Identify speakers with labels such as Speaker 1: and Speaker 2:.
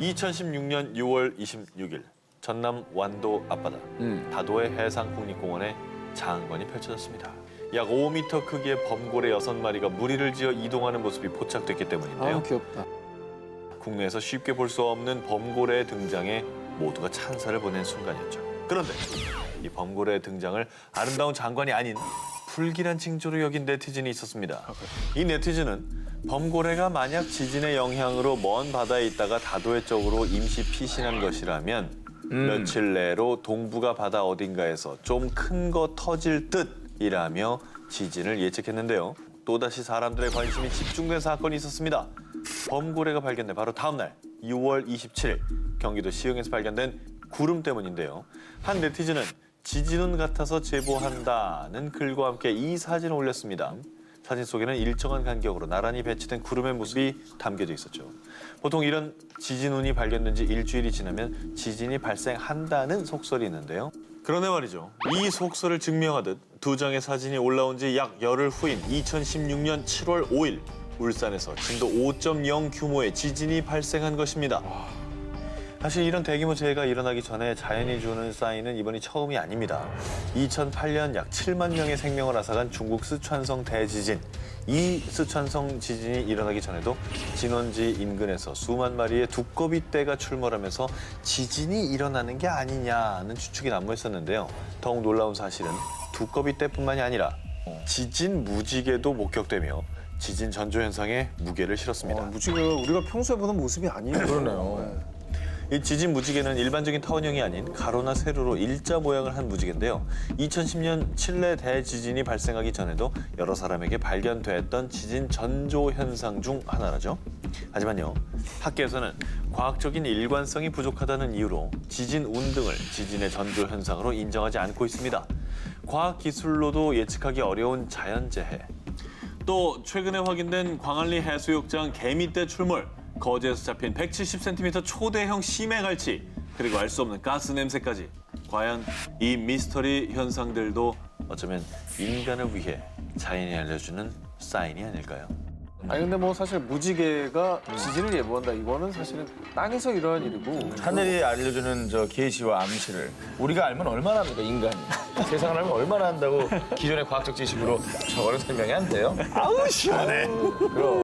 Speaker 1: 2016년 6월 26일 전남 완도 앞바다 다도해 해상국립공원에 장관이 펼쳐졌습니다. 약 5m 크기의 범고래 6마리가 무리를 지어 이동하는 모습이 포착됐기 때문인데요.
Speaker 2: 아 귀엽다.
Speaker 1: 국내에서 쉽게 볼 수 없는 범고래의 등장에 모두가 찬사를 보낸 순간이었죠. 그런데 이 범고래의 등장을 아름다운 장관이 아닌 불길한 징조로 여긴 네티즌이 있었습니다. 이 네티즌은 범고래가 만약 지진의 영향으로 먼 바다에 있다가 다도해 쪽으로 임시 피신한 것이라면 며칠 내로 동북아 바다 어딘가에서 좀 큰 거 터질 듯이라며 지진을 예측했는데요. 또다시 사람들의 관심이 집중된 사건이 있었습니다. 범고래가 발견된 바로 다음 날 6월 27일 경기도 시흥에서 발견된 구름 때문인데요. 한 네티즌은 지진운 같아서 제보한다는 글과 함께 이 사진을 올렸습니다. 사진 속에는 일정한 간격으로 나란히 배치된 구름의 모습이 담겨져 있었죠. 보통 이런 지진운이 발견된 지 일주일이 지나면 지진이 발생한다는 속설이 있는데요. 그런데 말이죠. 이 속설을 증명하듯 두 장의 사진이 올라온 지 약 열흘 후인 2016년 7월 5일 울산에서 진도 5.0 규모의 지진이 발생한 것입니다. 사실 이런 대규모 재해가 일어나기 전에 자연이 주는 사인은 이번이 처음이 아닙니다. 2008년 약 7만 명의 생명을 앗아간 중국 스촨성 대지진. 이 스촨성 지진이 일어나기 전에도 진원지 인근에서 수만 마리의 두꺼비 떼가 출몰하면서 지진이 일어나는 게 아니냐는 추측이 난무했었는데요. 더욱 놀라운 사실은 두꺼비 떼뿐만이 아니라 지진 무지개도 목격되며 지진 전조 현상에 무게를 실었습니다.
Speaker 2: 어, 무지개가 우리가 평소에 보는 모습이 아니에요.
Speaker 3: 그러네요.
Speaker 1: 이 지진 무지개는 일반적인 타원형이 아닌 가로나 세로로 일자 모양을 한 무지개인데요. 2010년 칠레 대지진이 발생하기 전에도 여러 사람에게 발견됐던 지진 전조 현상 중 하나라죠. 하지만요, 학계에서는 과학적인 일관성이 부족하다는 이유로 지진 운 등을 지진의 전조 현상으로 인정하지 않고 있습니다. 과학 기술로도 예측하기 어려운 자연재해, 또 최근에 확인된 광안리 해수욕장 개미떼 출몰, 거제에서 잡힌 170cm 초대형 심해 갈치, 그리고 알 수 없는 가스 냄새까지. 과연 이 미스터리 현상들도 어쩌면 인간을 위해 자연이 알려주는 사인이 아닐까요?
Speaker 2: 아니 근데 뭐 사실 무지개가 지진을 예보한다 이거는 사실은 땅에서 일어난 일이고
Speaker 3: 하늘이 알려주는 저 계시와 암시를 우리가 알면 얼마나 합니까 인간이 세상을 알면 얼마나 한다고 기존의 과학적 지식으로 저거는 설명이 안 돼요? 아우 시원해. 그럼